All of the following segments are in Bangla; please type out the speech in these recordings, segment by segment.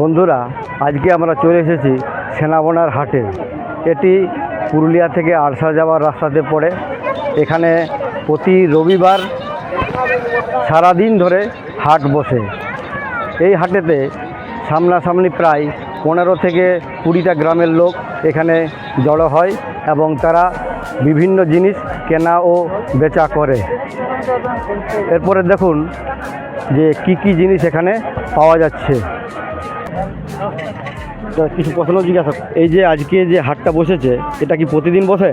বন্ধুরা, আজকে আমরা চলে এসেছি সেনাবনার হাটে। এটি পুরুলিয়া থেকে আরসা যাওয়ার রাস্তাতে পড়ে। এখানে প্রতি রবিবার সারাদিন ধরে হাট বসে। এই হাটেতে সামনাসামনি প্রায় পনেরো থেকে কুড়িটা গ্রামের লোক এখানে জড়ো হয় এবং তারা বিভিন্ন জিনিস কেনা ও বেচা করে। এরপরে দেখুন যে কি কি জিনিস এখানে পাওয়া যাচ্ছে। কিছু প্রশ্ন জিজ্ঞাসা এই যে আজকে যে হাটটা বসেছে এটা কি প্রতিদিন বসে?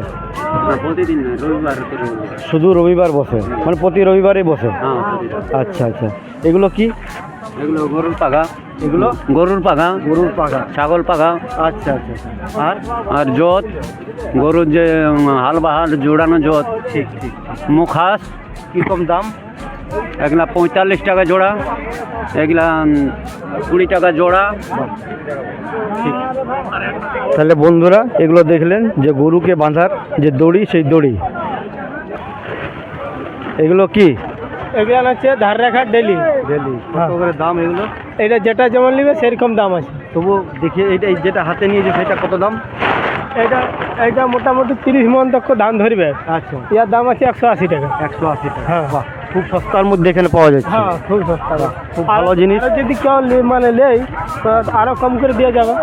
প্রতিদিন রবিবার শুধু রবিবার বসে? মানে প্রতি রবিবারই বসে? হ্যাঁ আচ্ছা আচ্ছা। এগুলো কি? এগুলো গরুর পাগা। এগুলো? গরুর পাগা। গরুর পাখা ছাগল পাগা। আচ্ছা আচ্ছা। আর? আর জোত। গরুর যে হাল বাহাল জোড়ানো জোত। ঠিক ঠিক। মুখাস। কীরকম দাম? এগুলা পঁয়তাল্লিশ টাকা জোড়া এগুলা কুড়ি টাকা জোড়া। তাহলে বন্ধুরা এগুলো দেখলেন যে গরুকে বাঁধার যে দড়ি সেই দড়ি। এগুলো কি? এগুলো হচ্ছে ধার রাখার ডেলি। ডেলি। হ্যাঁ। করে দাম এগুলো? এটা যেটা যেমন নিবে সেরকম দাম আছে। তবু দেখি এইটা এই যেটা হাতে নিয়েছে সেটা কত দাম? এটা এটা মোটামুটি তিরিশ মন তক ধান ধরবে। আচ্ছা। ইয়ার দাম আছে একশো আশি টাকা। একশো আশি টাকা। হ্যাঁ। বাহ। খুব সস্তার মধ্যে এখানে পাওয়া যাচ্ছে। হ্যাঁ খুব সস্তা খুব ভালো জিনিস। যদি কেউ মানে নেই তো আরও কম করে দেওয়া যাবে।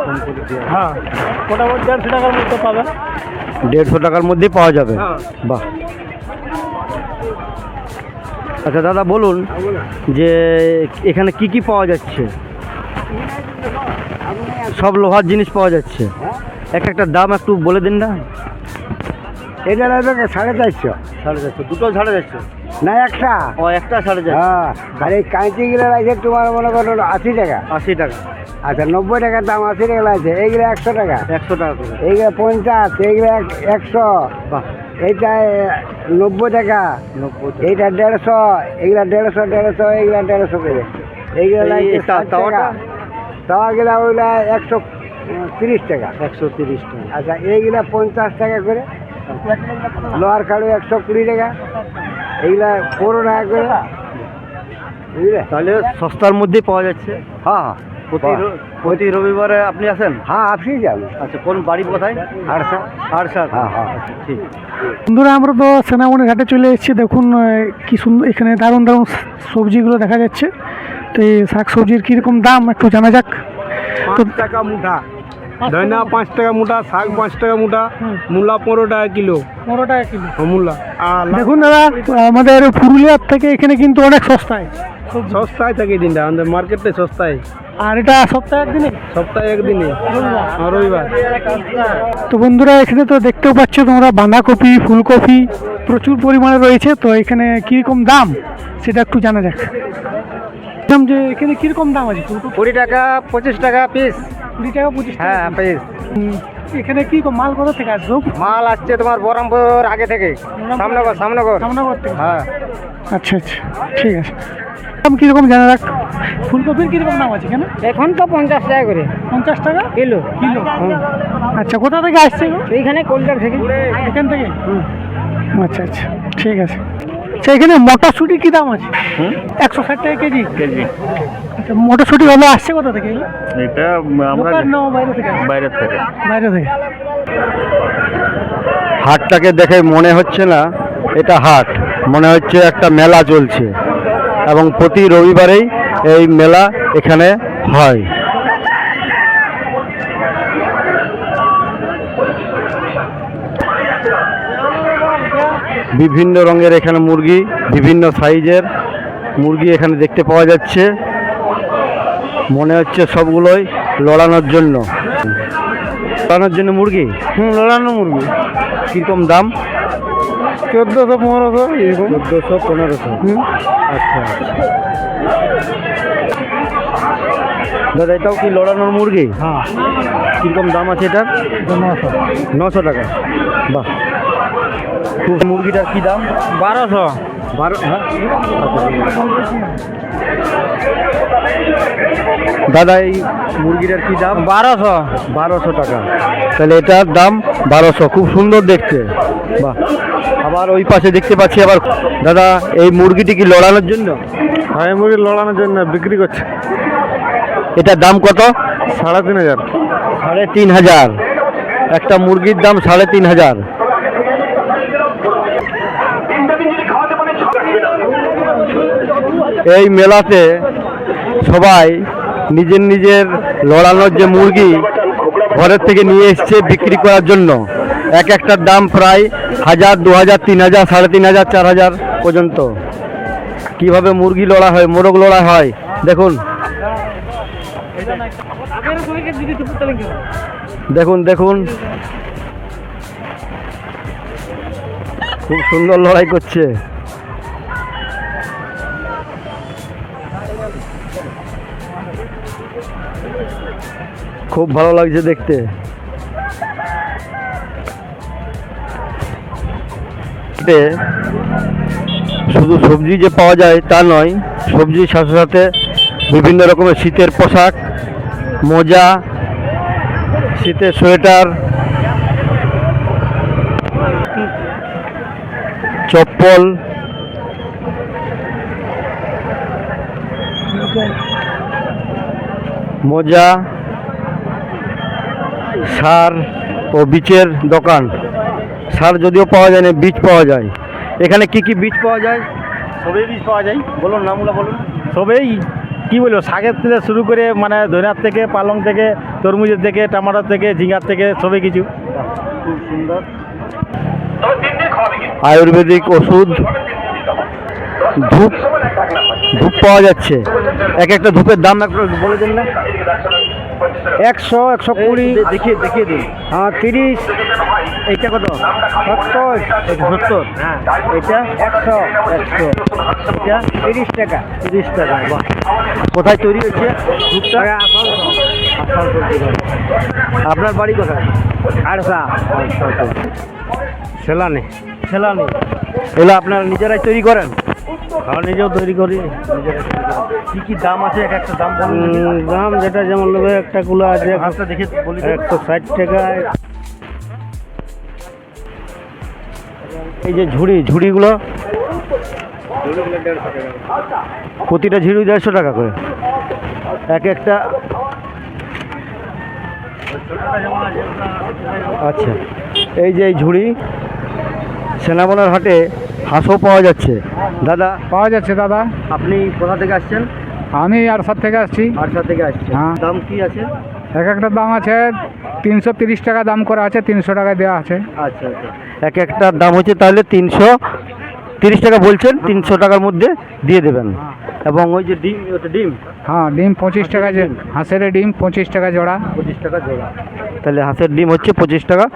হ্যাঁ মোটামুটি দেড়শো টাকার মধ্যে পাবে। দেড়শো টাকার মধ্যেই পাওয়া যাবে। হ্যাঁ। বাহ। আচ্ছা দাদা বলুন যে এখানে কি কি পাওয়া যাচ্ছে? সব লোহার জিনিস পাওয়া যাচ্ছে। এক একটা দাম একটু বলে দিন না। এটা লাগবে সাড়ে চারশো। সাড়ে চারশো দুটো সাড়ে চারশো। না একটা? ও একটা সাড়ে চারশো হ্যাঁ আর এই কাঁচিগুলো লাগছে তোমার মনে করো আশি টাকা। আশি টাকা। আচ্ছা নব্বই টাকার দাম আশি টাকা লাগছে এইগুলো একশো টাকা। একশো টাকা এইগুলো পঞ্চাশ এইগুলো একশো। বাহ। এইটা নব্বই টাকা। এইটা দেড়শো এইগুলা দেড়শো দেড়শো এইগুলা দেড়শো করে। এইগুলো এই- লাগছে এই তা- ষাট তাওয়াটা? টাকা। তাওয়াগুলা ওইগুলা একশো তিরিশ টাকা। একশো তিরিশ টাকা। আচ্ছা এইগুলা পঞ্চাশ টাকা করে। লোহার খাড়ু একশো কুড়ি টাকা। এইগুলা পনেরো টাকা করে বুঝলে? তাহলে সস্তার মধ্যেই পাওয়া যাচ্ছে। হ্যাঁ হ্যাঁ। প্রতি প্রতি রবিবারে আপনি আসেন? হ্যাঁ আপনি যাবে। আচ্ছা কোন বাড়ি কোথায়? আড়সা। আরশা হ্যাঁ, হ্যাঁ। আচ্ছা, ঠিক। বন্ধুরা আমরা তো সেনামণি ঘাটে চলে এসেছি। দেখুন কি সুন্দর এখানে দারুণ দারুণ সবজিগুলো দেখা যাচ্ছে। তো এই শাক সবজির কীরকম দাম একটু জানা যাক। তো টাকা মুঠা। ধনিয়া পাঁচ টাকা মুঠা শাক পাঁচ টাকা মুঠা মূলা পনেরো টাকা কিলো। পনেরো টাকা কিলো। মূলা। আর দেখুন দাদা আমাদের পুরুলিয়ার থেকে এখানে কিন্তু অনেক সস্তায়। সস্তায় থাকে এই দিনটা আমাদের মার্কেটে সস্তায়। আর এটা সপ্তাহে একদিনে? সপ্তাহে একদিনে। রবিবার। তো বন্ধুরা এখানে তো দেখতেও পাচ্ছ তোমরা বাঁধাকপি ফুলকপি প্রচুর পরিমাণে রয়েছে। তো এখানে কীরকম দাম সেটা একটু জানা যাক। দাম যে এখানে কীরকম দাম আছে? ফুলকপি? কুড়ি টাকা পঁচিশ টাকা পিস কুড়ি টাকা পঁচিশ হ্যাঁ পিস এখানে কি মাল কোথা থেকে আসবে? মাল আসছে তোমার বহরমপুর আগে থেকে। সামনগর সামনগর। সামনাগর থেকে? হ্যাঁ। আচ্ছা আচ্ছা ঠিক আছে। দাম কীরকম জানা যাক ফুলকপির কীরকম দাম আছে এখানে? এখন তো পঞ্চাশ টাকা করে। পঞ্চাশ টাকা? কিলো। কিলো? আচ্ছা কোথা থেকে আসছে? এইখানে কলকাতা থেকে। এখান থেকে? আচ্ছা আচ্ছা ঠিক আছে। এখানে মটরশুঁটি কী দাম আছে? একশো ষাট টাকা কেজি। কেজি। আচ্ছা মটরশুঁটি ভালো আসছে কোথা থেকে এটা আমরা বাইরে থেকে? বাইরের থেকে। বাইরে থেকে। হাটটাকে দেখে মনে হচ্ছে না এটা হাট। মনে হচ্ছে একটা মেলা চলছে। এবং প্রতি রবিবারেই এই মেলা এখানে হয়। বিভিন্ন রঙের এখানে মুরগি বিভিন্ন সাইজের মুরগি এখানে দেখতে পাওয়া যাচ্ছে। মনে হচ্ছে সবগুলোই লড়ানোর জন্য। লড়ানোর জন্য মুরগি? হুম লড়ানো মুরগি। কীরকম দাম? চোদ্দোশো পনেরোশো এরকম। চোদ্দোশো পনেরোশো। আচ্ছা। দাদা এটাও কি লড়ানোর মুরগি? হ্যাঁ। কীরকম দাম আছে এটার? নশো। নশো টাকা। বাহ। মুরগিটার কি দাম? বারোশো। বারো হ্যাঁ। দাদা এই মুরগিটার কি দাম? বারোশো। বারোশো টাকা। তাহলে এটার দাম বারোশো। খুব সুন্দর দেখতে। বাহ। আবার ওই পাশে দেখতে পাচ্ছি আবার দাদা এই মুরগিটি কি লড়ানোর জন্য? হাই মুরগি লড়ানোর জন্য বিক্রি করছে। এটার দাম কত? সাড়ে তিন হাজার। সাড়ে তিন হাজার। একটা মুরগির দাম সাড়ে তিন হাজার। এই মেলাতে সবাই নিজের নিজের লড়ানোর যে মুরগি ঘরের থেকে নিয়ে এসছে বিক্রি করার জন্য। এক একটার দাম প্রায় হাজার, দু হাজার, তিন হাজার, সাড়ে তিন হাজার, চার হাজার পর্যন্ত। কীভাবে মুরগি লড়া হয়, মোরগ লড়া হয়, দেখুন। দেখুন দেখুন। খুব সুন্দর লড়াই করছে। খুব ভালো লাগছে দেখতে। শুধু সবজি যে পাওয়া যায় তা নয়, সবজির সাথে সাথে বিভিন্ন রকমের শীতের পোশাক, মোজা, শীতের সোয়েটার, চপ্পল, মোজা সার ও বীজের দোকান। সার যদিও পাওয়া যায় না বীজ পাওয়া যায়। এখানে কি কি বীজ পাওয়া যায়? সবই বীজ পাওয়া যায়। বলুন নামগুলো বলুন। সবেই কি বলব শাকের থেকে শুরু করে মানে ধনিয়ার থেকে পালং থেকে তরমুজের থেকে টমাটোর থেকে ঝিঙ্গার থেকে সবই কিছু। খুব সুন্দর। আয়ুর্বেদিক ওষুধ ধূপ ধূপ পাওয়া যাচ্ছে। এক একটা ধূপের দাম একটু বলে দিন না। একশো একশো কুড়ি। দেখিয়ে দেখিয়ে দিন। হ্যাঁ তিরিশ। এইটা কত? সত্তর। সত্তর হ্যাঁ। এটা একশো একশো। এটা তিরিশ টাকা। তিরিশ টাকা বাহ। কোথায় তৈরি হচ্ছে ধূপটা। আপনার বাড়ি কোথায়? আড়সা সেলানি। সেলানি। এগুলো আপনারা নিজেরাই তৈরি করেন? খাওয়া নিজেও তৈরি করি কী কী দাম আছে? এক একটা দাম দাম যেটা যেমন নেবে একটা কুলো আছে। হাতটা দেখে বলি। একশো ষাট টাকা। এই যে ঝুড়ি ঝুড়িগুলো? প্রতিটা ঝুড়ি দেড়শো টাকা করে। এক একটা। আচ্ছা। এই যে এই ঝুড়ি সেনাবনার হাটে হাঁসও পাওয়া যাচ্ছে। দাদা। পাওয়া যাচ্ছে দাদা। আপনি কোথা থেকে আসছেন? আমি আরসার থেকে আসছি। আটসা থেকে আসছি হ্যাঁ। দাম কি আছে? এক একটা দাম আছে তিনশো তিরিশ টাকা দাম করা আছে তিনশো টাকা দেওয়া আছে। আচ্ছা আচ্ছা। এক একটার দাম হচ্ছে তাহলে তিনশো তিরিশ টাকা বলছেন তিনশো টাকার মধ্যে দিয়ে দেবেন। এবং ওই যে ডিম ওটা ডিম? হ্যাঁ ডিম পঁচিশ টাকা যে হাঁসের ডিম পঁচিশ টাকা জোড়া। পঁচিশ টাকা জোড়া। তাহলে হাঁসের ডিম হচ্ছে পঁচিশ টাকা।